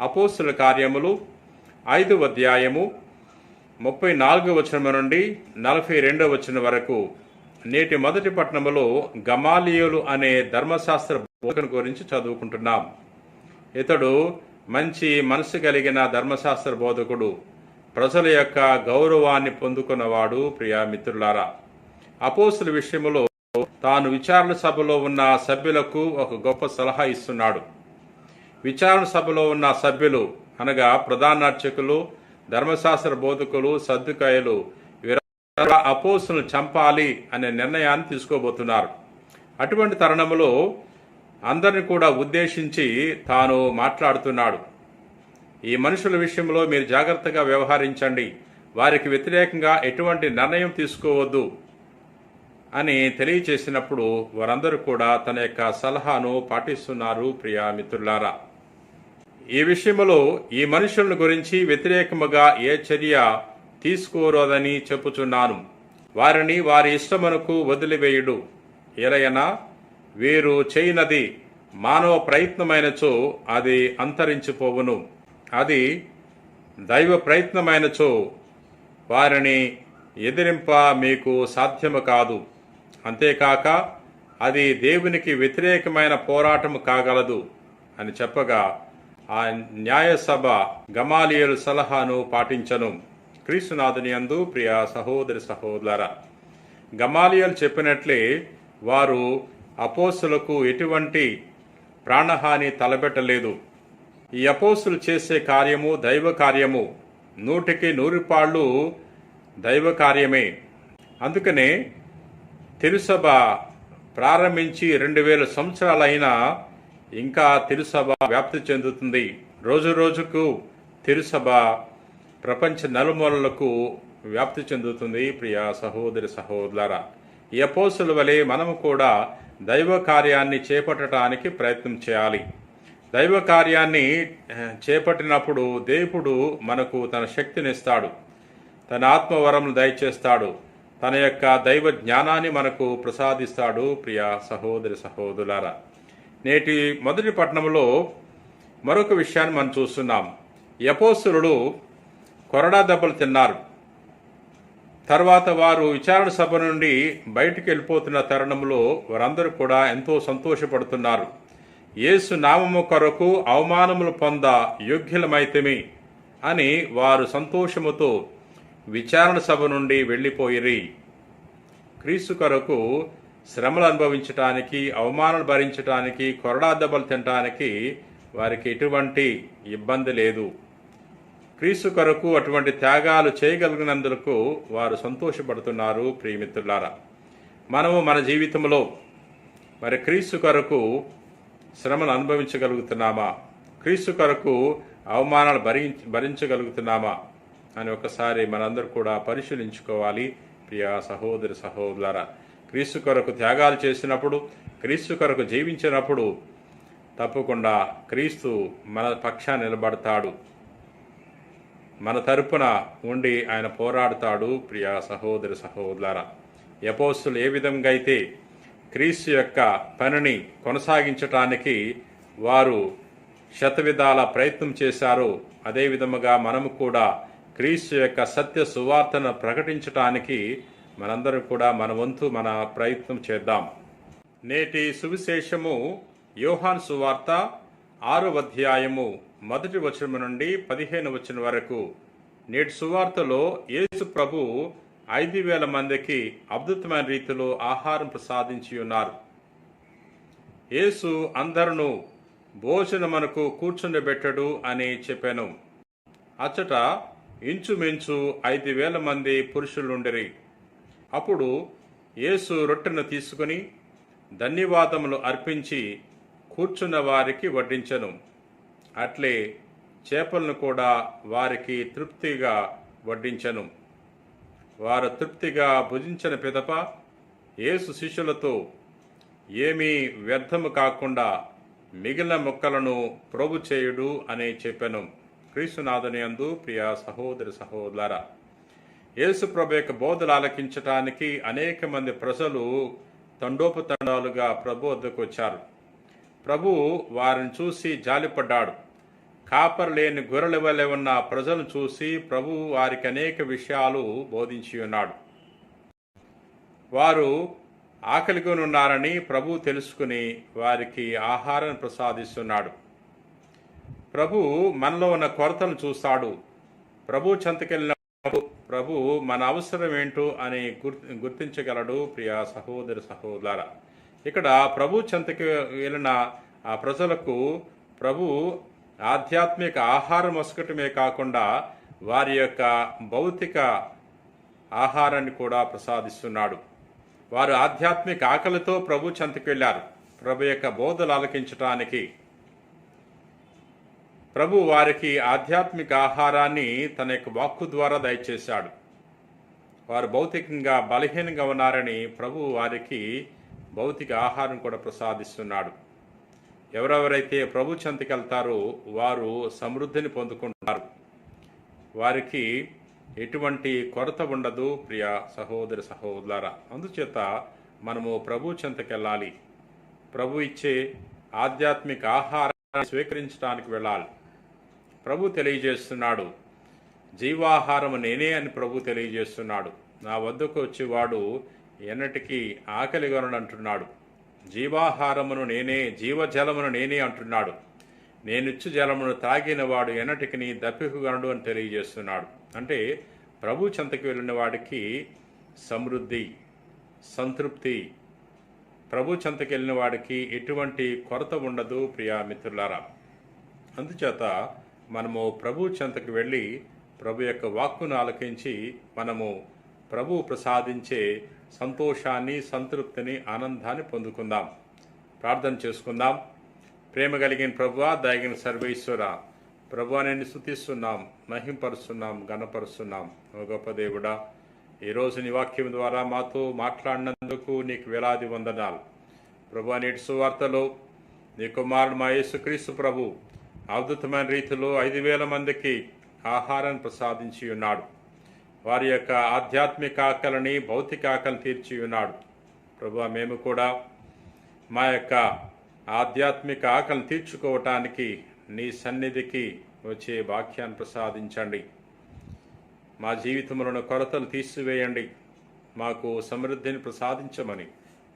అపోస్తుల కార్యములు ఐదు అధ్యాయము ముప్పై నాలుగవ వచనం నుండి నలభై రెండవ వచనం వరకు. నేటి మొదటి పట్టణములో గమాలియోలు అనే ధర్మశాస్త్ర బోధన గురించి చదువుకుంటున్నాం. ఇతడు మంచి మనసు కలిగిన ధర్మశాస్త్ర బోధకుడు. ప్రజల యొక్క గౌరవాన్ని పొందుకున్నవాడు ప్రియా మిత్రులారా. అపోస్తుల విషయములో తాను విచారణ సభలో ఉన్న సభ్యులకు ఒక గొప్ప సలహా ఇస్తున్నాడు. విచారణ సభలో ఉన్న సభ్యులు అనగా ప్రధాన అర్చకులు ధర్మశాస్త్ర బోధకులు సర్దుకాయలు వీరందరూ చంపాలి అనే నిర్ణయాన్ని తీసుకోబోతున్నారు. అటువంటి తరుణంలో అందరిని కూడా ఉద్దేశించి తాను మాట్లాడుతున్నాడు. ఈ మనుషుల విషయంలో మీరు జాగ్రత్తగా వ్యవహరించండి. వారికి వ్యతిరేకంగా ఎటువంటి నిర్ణయం తీసుకోవద్దు అని తెలియచేసినప్పుడు వారందరూ కూడా తన యొక్క సలహాను పాటిస్తున్నారు ప్రియా మిత్రులారా. ఈ విషయంలో ఈ మనుషుల గురించి వ్యతిరేకముగా ఏ చర్య తీసుకోరోదని చెప్పుచున్నాను. వారిని వారి ఇష్టమునకు వదిలివేయుడు. ఎలయనా వీరు చేయనది మానవ ప్రయత్నమైనచో అది అంతరించిపోవును. అది దైవ ప్రయత్నమైనచో వారిని ఎదిరింప మీకు సాధ్యము కాదు. అంతేకాక అది దేవునికి వ్యతిరేకమైన పోరాటం కాగలదు అని చెప్పగా ఆ న్యాయసభ గమాలియలు సలహాను పాటించను. క్రీస్తునాథుని అందు ప్రియ సహోదరి సహోదర గమాలియలు చెప్పినట్లే వారు అపోసులకు ఎటువంటి ప్రాణహాని తలబెట్టలేదు ఈ అపోసులు చేసే కార్యము దైవ కార్యము. నూటికి నూరిపాళ్ళు దైవ కార్యమే. అందుకనే తిరుసభ ప్రారంభించి రెండు వేల సంవత్సరాలైనా ఇంకా తిరుసభ వ్యాప్తి చెందుతుంది. రోజు రోజుకు తిరుసభ ప్రపంచ నలుమూలలకు వ్యాప్తి చెందుతుంది. ప్రియ సహోదరి సహోదర ఈ వలె మనము కూడా దైవ కార్యాన్ని చేపట్టడానికి ప్రయత్నం చేయాలి. దైవ కార్యాన్ని చేపట్టినప్పుడు దేవుడు మనకు తన శక్తినిస్తాడు తన ఆత్మవరములు దయచేస్తాడు. తన యొక్క దైవ జ్ఞానాన్ని మనకు ప్రసాదిస్తాడు. ప్రియ సహోదరి సహోదరులారా నేటి మొదటి పట్టణంలో మరొక విషయాన్ని మనం చూస్తున్నాం. యపోసురుడు కొరడా దెబ్బలు తిన్నారు. తర్వాత వారు విచారణ సభ నుండి బయటికి వెళ్ళిపోతున్న తరుణంలో వారందరూ కూడా ఎంతో సంతోషపడుతున్నారు. యేసు నామము కొరకు అవమానములు పొంద యోగ్యులమైతేమి అని వారు సంతోషముతో విచారణ సభ నుండి వెళ్ళిపోయిరి. క్రీస్తు కొరకు శ్రమలు అనుభవించటానికి అవమానాలు భరించటానికి కొరడా దెబ్బలు తినటానికి వారికి ఎటువంటి ఇబ్బంది లేదు. క్రీస్తు కొరకు అటువంటి త్యాగాలు చేయగలిగినందుకు వారు సంతోషపడుతున్నారు ప్రియమిత్రులారా. మనము మన జీవితంలో మరి క్రీస్తు కొరకు శ్రమను అనుభవించగలుగుతున్నామా? క్రీస్తు కొరకు అవమానాలు భరి భరించగలుగుతున్నామా? అని ఒకసారి మనందరూ కూడా పరిశీలించుకోవాలి ప్రియ సహోదరి సహోదరులారా. క్రీస్తు కొరకు త్యాగాలు చేసినప్పుడు క్రీస్తు కొరకు జీవించినప్పుడు తప్పకుండా క్రీస్తు మన పక్షాన నిలబడతాడు. మన తరపున ఉండి ఆయన పోరాడుతాడు ప్రియ సహోదరి సహోదరులారా. యపోస్తులు ఏ విధంగా అయితే క్రీస్తు యొక్క పనిని కొనసాగించటానికి వారు శతవిధాల ప్రయత్నం చేశారో అదే విధముగా మనము కూడా క్రీస్తు యొక్క సత్య సువార్తను ప్రకటించటానికి మనందరం కూడా మన వంతు మన ప్రయత్నం చేద్దాం. నేటి సువిశేషము యోహాన్ సువార్త ఆరో అధ్యాయము మొదటి వచనం నుండి పదిహేను వచనం వరకు. నేటి సువార్తలో యేసు ప్రభు ఐదు వేల మందికి అద్భుతమైన రీతిలో ఆహారం ప్రసాదించి ఉన్నారు. యేసు అందరును భోజనమునకు కూర్చుండబెట్టడు అని చెప్పాను. అచ్చట ఇంచుమించు ఐదు వేల మంది పురుషులుండిరి. అప్పుడు యేసు రొట్టెను తీసుకుని ధన్యవాదములు అర్పించి కూర్చున్న వారికి వడ్డించెను. అట్లే చేపలను కూడా వారికి తృప్తిగా వడ్డించెను. వారు తృప్తిగా భుజించిన పిదప యేసు శిష్యులతో ఏమీ వ్యర్థము కాకుండా మిగిలిన మొక్కలను ప్రభు చేయుడు అని చెప్పాను. క్రీస్తునాథుని అందు ప్రియ సహోదరి సహోదర యేసుప్రభు యొక్క బోధలు ఆలకించటానికి అనేక మంది ప్రజలు తండోపతండాలుగా ప్రభు వద్దకు వచ్చారు. ప్రభు వారిని చూసి జాలిపడ్డాడు. కాపర్ లేని గొర్రెల వలె ఉన్న ప్రజలను చూసి ప్రభు వారికి అనేక విషయాలు బోధించి ఉన్నాడు. వారు ఆకలిగా ఉన్నారని ప్రభు తెలుసుకుని వారికి ఆహారం ప్రసాదిస్తున్నాడు. ప్రభు మనలో ఉన్న కొరతను చూస్తాడు. ప్రభు చెంతకెళ్ళిన ప్రభు మన అవసరం ఏంటో అని గుర్- గుర్తించగలడు ప్రియ సహోదరి సహోదర ఇక్కడ ప్రభు చెంతకి వెళ్ళిన ఆ ప్రజలకు ప్రభు ఆధ్యాత్మిక ఆహారం వసకటమే కాకుండా వారి యొక్క భౌతిక ఆహారాన్ని కూడా ప్రసాదిస్తున్నాడు. వారు ఆధ్యాత్మిక ఆకలితో ప్రభు చెంతకి వెళ్ళారు. ప్రభు యొక్క బోధలు ఆలకించటానికి ప్రభు వారికి ఆధ్యాత్మిక ఆహారాన్ని తన యొక్క వాక్కు ద్వారా దయచేశాడు. వారు భౌతికంగా బలహీనంగా ఉన్నారని ప్రభు వారికి భౌతిక ఆహారం కూడా ప్రసాదిస్తున్నాడు. ఎవరెవరైతే ప్రభు చెంతకెళ్తారో వారు సమృద్ధిని పొందుకుంటారు. వారికి ఎటువంటి కొరత ఉండదు ప్రియ సహోదర సహోదర అందుచేత మనము ప్రభు చెంతకెళ్ళాలి ప్రభు ఇచ్చే ఆధ్యాత్మిక ఆహారాన్ని స్వీకరించడానికి వెళ్ళాలి. ప్రభు తెలియజేస్తున్నాడు. జీవాహారము నేనే అని ప్రభు తెలియజేస్తున్నాడు. నా వద్దకు వచ్చేవాడు ఎన్నటికీ ఆకలిగొనడు అంటున్నాడు. జీవాహారమును నేనే జీవజలమును నేనే అంటున్నాడు. నేనిచ్చు జలమును తాగిన వాడు ఎన్నటికి నీ దప్పికగలడు అని తెలియజేస్తున్నాడు. అంటే ప్రభు చెంతకు వెళ్ళిన వాడికి సమృద్ధి సంతృప్తి. ప్రభు చెంతకు వెళ్ళిన వాడికి ఎటువంటి కొరత ఉండదు ప్రియా మిత్రులారా. అందుచేత మనము ప్రభు చెంతకు వెళ్ళి ప్రభు యొక్క వాక్కును ఆలకించి మనము ప్రభు ప్రసాదించే సంతోషాన్ని సంతృప్తిని ఆనందాన్ని పొందుకుందాం. ప్రార్థన చేసుకుందాం. ప్రేమ కలిగిన ప్రభు దయగిన సర్వేశ్వర ప్రభు నేను స్థుతిస్తున్నాం మహింపరుస్తున్నాం గణపరుస్తున్నాం ఓ గొప్ప దేవుడా ఈరోజు నీ వాక్యం ద్వారా మాతో మాట్లాడినందుకు నీకు వేలాది వందనాలు. ప్రభు నేటి సువార్తలో నీ కుమారుడు మా యేసుక్రీస్తు ప్రభు అద్భుతమైన రీతిలో ఐదు వేల మందికి ఆహారాన్ని ప్రసాదించి ఉన్నాడు. వారి యొక్క ఆధ్యాత్మిక ఆకలిని భౌతిక ఆకలిని తీర్చి ఉన్నాడు. ప్రభు మేము కూడా మా యొక్క ఆధ్యాత్మిక ఆకలిని తీర్చుకోవటానికి నీ సన్నిధికి వచ్చే వాక్యాన్ని ప్రసాదించండి. మా జీవితంలోని కొరతలు తీసివేయండి. మాకు సమృద్ధిని ప్రసాదించమని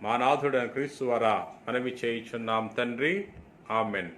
మా నాథుడైన క్రీస్తు ద్వారా మనవి చేయుచున్నాం తండ్రి. ఆమెన్.